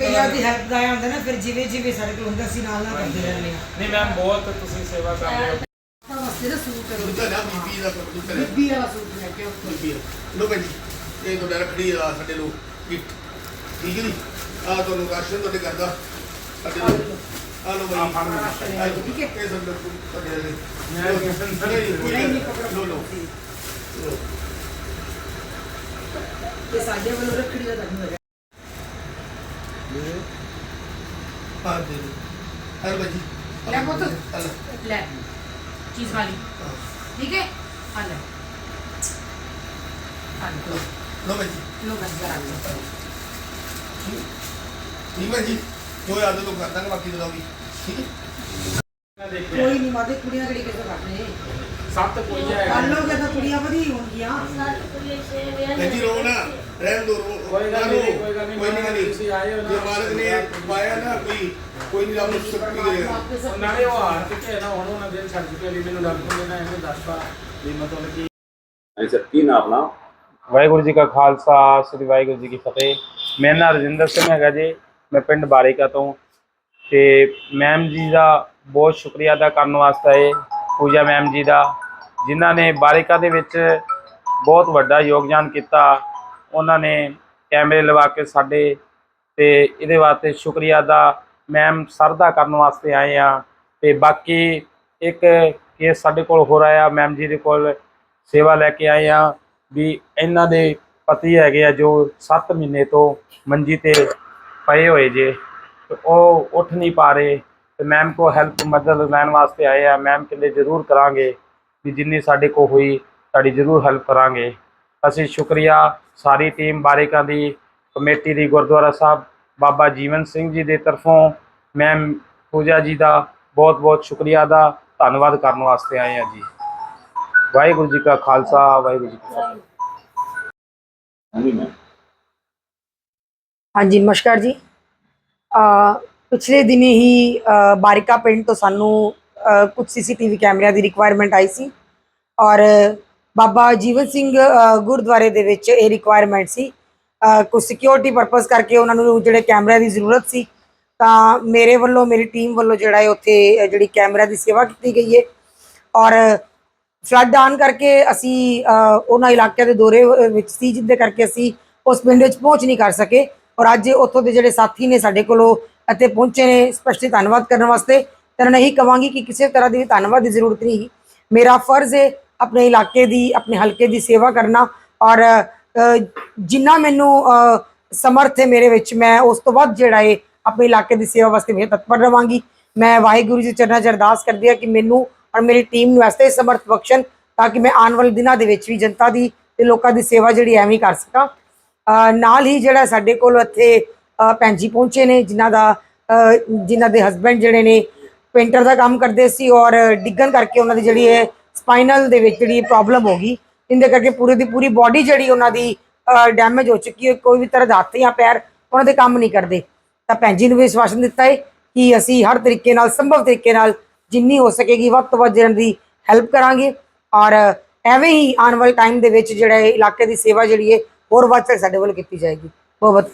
ਕਈਆਂ ਦੀ ਹੈਲਪ ਦਾ ਆਇਆ ਹੁੰਦਾ ਨਾ ਫਿਰ ਜਿਵੇਂ ਜਿਵੇਂ ਸਾਡੇ ਕੋਲ ਹੁੰਦਾ ਸੀ ਨਾਲ ਨਾਲ ਕਰਦੇ ਰਹਿੰਦੇ ਆ ਨਹੀਂ ਮੈਮ ਬਹੁਤ ਤੁਸੀਂ ਸੇਵਾ ਕਰ ਰਹੇ ਹੋ। ਤਾਂ ਵਾਸਤੇ ਨਾ ਸੂਟ ਕਰੋ। ਦੁੱਧਾ ਨਾ ਬੀਬੀ ਦਾ ਦੁੱਧਾ ਲੈ ਬੀਬੀ ਵਾਲਾ ਸੂਟ ਲੈ ਕੇ ਆਓ ਬੀਬੀ ਲੋ ਭਾਈ ਜੀ ਇਹ ਤੁਹਾਡਾ ਰੱਖੜੀ ਆ ਸਾਡੇ ਲੋ ਗਿਫਟ ਠੀਕ ਹੈ ਜੀ? ਆ ਤੁਹਾਨੂੰ ਰਾਸ਼ਨ ਤੁਹਾਡੇ ਕਰਦਾ ਸਾਡੇ ਲੋ। ਆ ਲੋ ਭਾਈ ਆ। ਠੀਕ ਹੈ। ਇਹ ਸਭ ਲੋਕ ਤੁਹਾਡੇ ਲਈ ਮੈਂ ਕਿਸੇ ਨੂੰ ਨਹੀਂ, ਕੋਈ ਨਹੀਂ ਗੱਲ ਨਹੀਂ ਪਕੜੋ ਲੋ ਲੋ ਲੋ। ਇਹ ਸਾਡੇ ਵੱਲੋਂ ਰੱਖੜੀ ਦਾ ਤੁਹਾਨੂੰ ਹੈਗਾ ਹਾਂ ਦੇ ਦਿਓ। ਆ ਲਓ ਭਾਈ ਜੀ ਲੈ ਪੁੱਤ। ਲੈ ਚੀਜ਼ ਵਾਲੀ ਠੀਕ ਹੈ ਆ ਲੈ ਆ ਲੋ ਲੋ ਭਾਈ ਜੀ ਲੋ ਬਸ ਜਰਾ ਲੋ ਠੀਕ ਹੈ ਜੀ ਜੋ ਯਾਦ ਤੋਂ ਕਰ ਦਾਂਗੇ ਬਾਕੀ ਵੀ ਠੀਕ ਹੈ ਕੋਈ ਨਹੀਂ ਮਾਦੇ ਕੁੜੀਆਂ ਕਿਹੜੀ ਕਿਤੇ ਕਰਦੇ ਸੱਤ ਕੋਈ ਹੈ ਲੋਗੇ ਤਾਂ ਕੁੜੀਆਂ ਵਧੀ ਹੋਣਗੀਆਂ ਨਹੀਂ ਰੋ ਨਾ ਰਹਿਣ ਦੋ ਕੋਈ ਗੱਲ ਨਹੀਂ। ਕੋਈ ਗੱਲ ਨਹੀਂ, ਕੋਈ ਨਹੀਂ ਗੱਲ ਤੁਸੀਂ ਆਏ ਹੋ ਨਾ। ਜੇ ਮਾਲਕ ਨੇ ਪਾਇਆ ਨਾ ਕੋਈ ਕੋਈ ਨਹੀਂ ਰੱਬ ਨੂੰ ਸ਼ਕਤੀ ਦੇਗਾ ਨਾਲੇ ਉਹ ਹਾਰ ਚੁੱਕੇ ਨਾ ਹੁਣ ਉਹਨਾਂ ਦੇ ਛੱਡ ਚੁੱਕੇ ਲਈ ਮੈਨੂੰ ਰੱਬ ਨੇ ਨਾ ਇਹਨੂੰ ਦੱਸਤਾ ਵੀ ਮਤਲਬ ਕਿ ਹਾਂਜੀ ਸਰ ਕੀ ਨਾਮ ਆਪਣਾ ਵਾਹਿਗੁਰੂ ਜੀ ਕਾ ਖਾਲਸਾ ਸ੍ਰੀ ਵਾਹਿਗੁਰੂ ਜੀ ਕੀ ਫਤਿਹ ਮੇਰਾ ਨਾਮ ਰਜਿੰਦਰ ਸਿੰਘ ਹੈਗਾ ਜੀ ਮੈਂ ਪਿੰਡ ਬਾਰੇਕਾ ਤੋਂ ਤੇ ਮੈਮ ਜੀ ਦਾ ਬਹੁਤ ਸ਼ੁਕਰੀਆ ਅਦਾ ਕਰਨ ਵਾਸਤੇ ਆਏ ਪੂਜਾ ਮੈਮ ਜੀ ਦਾ ਜਿਨ੍ਹਾਂ ਨੇ ਬਾਰੇਕਾ ਦੇ ਵਿੱਚ ਬਹੁਤ ਵੱਡਾ ਯੋਗਦਾਨ ਕੀਤਾ ਉਹਨਾਂ ਨੇ ਕੈਮਰੇ ਲਵਾ ਕੇ ਸਾਡੇ ਤੇ ਇਹਦੇ ਵਾਸਤੇ ਸ਼ੁਕਰੀਆ ਦਾ ਮੈਮ ਸਰਦਾ ਕਰਨ ਵਾਸਤੇ ਆਏ ਆ। ਤੇ ਬਾਕੀ ਇੱਕ ਕੇਸ ਸਾਡੇ ਕੋਲ ਹੋ ਰਿਹਾ ਮੈਮ ਜੀ ਦੇ ਕੋਲ ਸੇਵਾ ਲੈ ਕੇ ਆਏ ਆ ਵੀ ਇਹਨਾਂ ਦੇ ਪਤੀ ਹੈਗੇ ਆ ਜੋ 7 ਮਹੀਨੇ ਤੋਂ ਮੰਜੀ ਤੇ ਪਏ ਹੋਏ ਜੇ ਉਹ ਉੱਠ ਨਹੀਂ ਪਾ ਰਹੇ। ਤੇ ਮੈਮ ਕੋ ਹੈਲਪ ਮਦਦ ਲੈਣ ਵਾਸਤੇ ਆਏ ਆ। ਮੈਮ ਕਹਿੰਦੇ ਜ਼ਰੂਰ ਕਰਾਂਗੇ ਵੀ ਜਿੰਨੀ ਸਾਡੇ ਕੋ ਹੋਈ ਸਾਡੀ ਜ਼ਰੂਰ ਹੈਲਪ ਕਰਾਂਗੇ। ਅਸੀਂ ਸ਼ੁਕਰੀਆ ਸਾਰੀ ਟੀਮ ਬਾਰੇਕਾਂ ਦੀ ਕਮੇਟੀ ਦੀ ਗੁਰਦੁਆਰਾ ਸਾਹਿਬ ਬਾਬਾ ਜੀਵਨ ਸਿੰਘ ਜੀ ਦੇ ਤਰਫੋਂ ਮੈਮ ਪੂਜਾ ਜੀ ਦਾ ਬਹੁਤ ਬਹੁਤ ਸ਼ੁਕਰੀਆ ਦਾ ਧੰਨਵਾਦ ਕਰਨ ਵਾਸਤੇ ਆਏ ਆ ਜੀ। ਵਾਹਿਗੁਰੂ ਜੀ ਕਾ ਖਾਲਸਾ ਵਾਹਿਗੁਰੂ ਜੀ ਕੀ ਫਤਿਹ। ਹਾਂਜੀ ਮੈਮ ਹਾਂਜੀ ਨਮਸਕਾਰ ਜੀ। ਅ ਪਿਛਲੇ ਦਿਨੀ ਹੀ ਬਾਰਿਕਾ ਪਿੰਡ ਤੋਂ ਸਾਨੂੰ ਕੁਝ ਸੀਸੀਟੀਵੀ ਕੈਮਰਿਆਂ ਦੀ ਰਿਕੁਆਇਰਮੈਂਟ ਆਈ ਸੀ ਔਰ ਬਾਬਾ ਜੀਵਨ ਸਿੰਘ ਗੁਰਦੁਆਰੇ ਦੇ ਵਿੱਚ ਇਹ ਰਿਕੁਆਇਰਮੈਂਟ ਸੀ। ਅ, ਕੁਝ ਸਿਕਿਉਰਿਟੀ ਪਰਪਸ ਕਰਕੇ ਉਹਨਾਂ ਨੂੰ ਜਿਹੜੇ ਕੈਮਰਿਆਂ ਦੀ ਜ਼ਰੂਰਤ ਸੀ ਤਾਂ ਮੇਰੇ ਵੱਲੋਂ ਮੇਰੀ ਟੀਮ ਵੱਲੋਂ ਜਿਹੜਾ ਹੈ ਉੱਥੇ ਜਿਹੜੀ ਕੈਮਰਾ ਦੀ ਸੇਵਾ ਕੀਤੀ ਗਈ ਹੈ ਔਰ ਫਲੱਡ ਆਨ ਕਰਕੇ ਅਸੀਂ ਉਹਨਾਂ ਇਲਾਕਿਆਂ ਦੇ ਦੌਰੇ ਵਿੱਚ ਸੀ ਜਿੰਦੇ ਕਰਕੇ ਅਸੀਂ ਉਸ ਪਿੰਡ ਵਿੱਚ ਪਹੁੰਚ ਨਹੀਂ ਕਰ ਸਕੇ। ਔਰ ਅੱਜ ਉੱਥੋਂ ਦੇ ਜਿਹੜੇ ਸਾਥੀ ਨੇ ਸਾਡੇ ਕੋਲੋਂ ਇੱਥੇ ਪਹੁੰਚੇ ਨੇ ਸਪੈਸ਼ਲੀ ਧੰਨਵਾਦ ਕਰਨ ਵਾਸਤੇ। ਤੇ ਮੈਂ ਇਹੀ ਕਵਾਂਗੀ ਕਿ ਕਿਸੇ ਤਰ੍ਹਾਂ ਦੀ ਵੀ ਧੰਨਵਾਦ ਦੀ ਜ਼ਰੂਰਤ ਨਹੀਂ। ਮੇਰਾ ਫਰਜ਼ ਹੈ ਆਪਣੇ ਇਲਾਕੇ ਦੀ ਆਪਣੇ ਹਲਕੇ ਦੀ ਸੇਵਾ ਕਰਨਾ ਔਰ ਜਿੰਨਾ ਮੈਨੂੰ ਅ, ਸਮਰਥ ਹੈ ਮੇਰੇ ਵਿੱਚ ਮੈਂ ਉਸ ਤੋਂ ਵੱਧ ਜਿਹੜਾ ਹੈ ਆਪਣੇ ਇਲਾਕੇ ਦੀ ਸੇਵਾ ਵਾਸਤੇ ਮੈਂ ਤਤਪਰ ਰਵਾਂਗੀ। ਮੈਂ ਵਾਹਿਗੁਰੂ ਜੀ ਚਰਨਾਂ 'ਚ ਅਰਦਾਸ ਕਰਦੀ ਹਾਂ ਕਿ ਮੈਨੂੰ ਔਰ ਮੇਰੀ ਟੀਮ ਨੂੰ ਐਸੇ ਸਮਰਥ ਬਖਸ਼ਣ ਤਾਂ ਕਿ ਮੈਂ ਆਉਣ ਵਾਲੇ ਦਿਨਾਂ ਦੇ ਵਿੱਚ ਵੀ ਜਨਤਾ ਦੀ ਤੇ ਲੋਕਾਂ ਦੀ ਸੇਵਾ ਜਿਹੜੀ ਐਵੇਂ ਕਰ ਸਕਾਂ। ਨਾਲ ਹੀ ਜਿਹੜਾ ਸਾਡੇ ਕੋਲ ਇੱਥੇ ਭੈਣ ਜੀ ਪਹੁੰਚੇ ਨੇ ਜਿਨ੍ਹਾਂ ਦਾ ਜਿਨ੍ਹਾਂ ਦੇ ਹਸਬੰਡ ਜਿਹੜੇ ਨੇ ਪੇਂਟਰ ਦਾ ਕੰਮ ਕਰਦੇ ਸੀ ਔਰ ਡਿੱਗਣ ਕਰਕੇ ਉਹਨਾਂ ਦੀ ਜਿਹੜੀ ਹੈ ਸਪਾਈਨਲ ਦੇ ਵਿੱਚ ਜਿਹੜੀ ਪ੍ਰੋਬਲਮ ਹੋ ਗਈ, ਇਹਦੇ ਕਰਕੇ ਪੂਰੀ ਦੀ ਪੂਰੀ ਬਾਡੀ ਜਿਹੜੀ ਉਹਨਾਂ ਦੀ ਡੈਮੇਜ ਹੋ ਚੁੱਕੀ ਹੈ, ਕੋਈ ਵੀ ਤਰ੍ਹਾਂ ਦਾ ਹੱਥ ਜਾਂ ਪੈਰ, ਉਹਨਾਂ ਦੇ ਕੰਮ ਨਹੀਂ ਕਰਦੇ। ਤਾਂ ਭੈਣ ਜੀ ਨੂੰ ਵੀ ਵਿਸ਼ਵਾਸਨ ਦਿੱਤਾ ਹੈ ਕਿ ਅਸੀਂ ਹਰ ਤਰੀਕੇ ਨਾਲ, ਸੰਭਵ ਤਰੀਕੇ ਨਾਲ ਜਿੰਨੀ ਹੋ ਸਕੇਗੀ, ਵੱਧ ਤੋਂ ਵੱਧ ਜਿਹਨਾਂ ਦੀ ਹੈਲਪ ਕਰਾਂਗੇ। ਔਰ ਐਵੇਂ ਹੀ ਆਉਣ ਵਾਲੇ ਟਾਈਮ ਦੇ ਵਿੱਚ ਜਿਹੜਾ ਇਹ ਇਲਾਕੇ ਦੀ ਸੇਵਾ ਜਿਹੜੀ ਹੈ, ਹੋਰ ਵੱਧ ਚੜ੍ਹ ਸਾਡੇ ਵੱਲ ਕੀਤੀ ਜਾਏਗੀ। ਬਹੁਤ